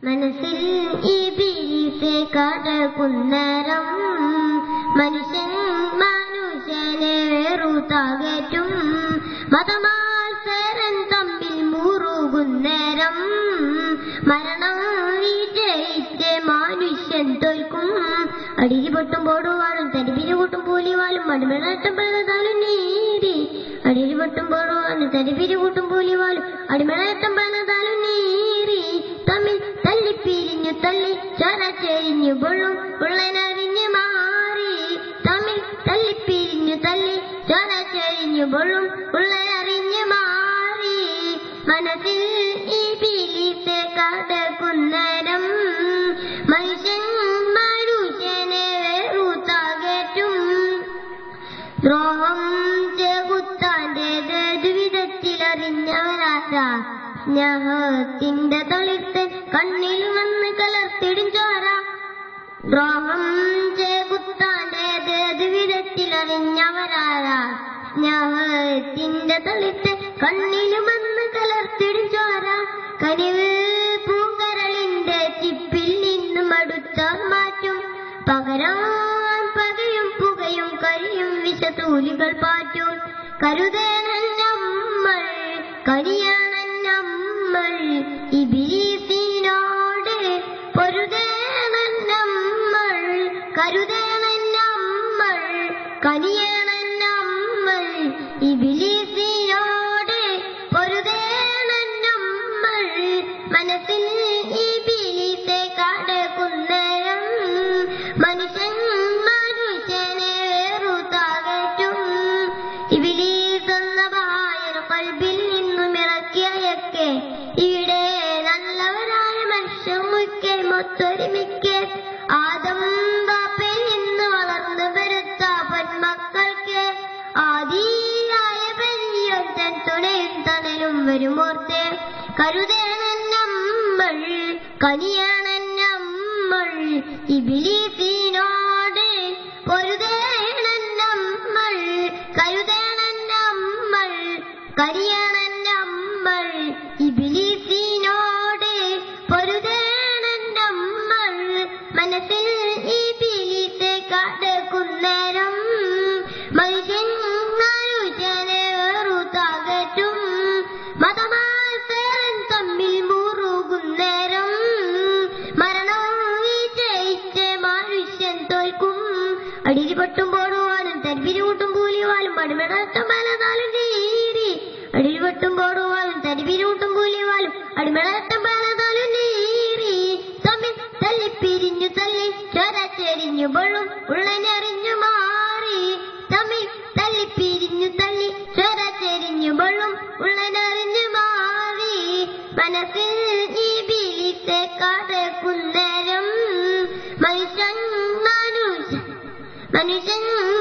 മനസ്സിൽ ഈ ബിരിസെ കടക്കുന്നേരം മനുഷ്യൻ മനുഷ്യനെ വേറുതാകറ്റും മതമാസരൻ തമ്മിൽ മുറുകുന്നേരം മരണം വിജയിച്ച് മനുഷ്യൻ തോൽക്കും. അടിയിൽ പൊട്ടും പോടുവാളും തരിപിരി കൂട്ടും പൂലിവാളും അടിമേളാട്ടം പലതാലും നീതി. അടിയിൽ പൊട്ടും പോടുവാളും തരിപിരി കൂട്ടും പൂലിവാളും അടിമേളാട്ടം പലതാലും നീറി തമ്മിൽ തല്ലിപ്പിരിഞ്ഞു തള്ളി ചൊരച്ചെരിഞ്ഞു പൊള്ളും. ഉള്ളനറിഞ്ഞു മാറി. തമ്മിൽ തല്ലിപ്പിരിഞ്ഞു തള്ളി ചൊരച്ചെരിഞ്ഞു പൊള്ളും. ഉള്ളനറിഞ്ഞു മാറി. മനസ്സിൽ ഈ പീലിത്തെ കടക്കുന്നരം മനുഷ്യൻ മനുഷ്യനെ വേറുതാകറ്റും ദ്രോഹം സ്നേഹത്തിന്റെ തളിത്ത് കണ്ണിൽ വന്ന് കലർത്തിടും ചോര. ദ്രോഹം ചേകുത്താന്റേത് വിധത്തിലറിഞ്ഞവരാരാ? സ്നേഹത്തിന്റെ തളിത്ത് കണ്ണിൽ വന്ന് കലർത്തിടും ചോര. കനിവ് പൂങ്കരളിന്റെ ചിപ്പിൽ നിന്നും അടുത്താൽ മാറ്റും. പകരം പകയും പുകയും കരിയും വിശതൂലികൾ പാറ്റും. കരുതേനല്ല നമ്മൾ കരുതേണൻ നമ്മൾ കനിയണൻ നമ്മൾ മനസ്സിൽ ഇബിലീസെ കടക്കുന്നരം മനുഷ്യൻ മനുഷ്യനെ വേറുതാകറ്റും. ഇബിലീസ് എന്ന കൽബിൽ നിന്നും ഇറക്കിയയൊക്കെ ഇവിടെ തണലും വരുമോർത്തെ? കരുതേണൻ നമ്മൾ കനിയണൻ നമ്മൾ ഇബിലീസിനോട് പൊരുതേണൻ നമ്മൾ കരുതേണൻ നമ്മൾ കരിയണൻ അടിയിൽ പൊട്ടും പോടുവാനും തരിപിരി കൂട്ടും പൂലിവാലും അടിമടത്തം പലതാലും നേരി അടിയിൽ പൊട്ടും പോടുവാനും തരിപിരി കൂട്ടും പൂലിവാലും അടിമടത്തം പലതാലും നേരി തമ്മിൽ തല്ലിപ്പിരിഞ്ഞു തല്ലി ചൊരച്ചെരിഞ്ഞു പൊഴും ഉള്ളനറിഞ്ഞു മാറി. തമ്മിൽ തല്ലിപ്പിരിഞ്ഞു തല്ലി ചൊരച്ചെരിഞ്ഞു പൊഴും ഉള്ളനറിഞ്ഞു മാറി. മനസ്സിൽ ഈ ബിലിത്തെ കടക്കുന്നേരം 那女生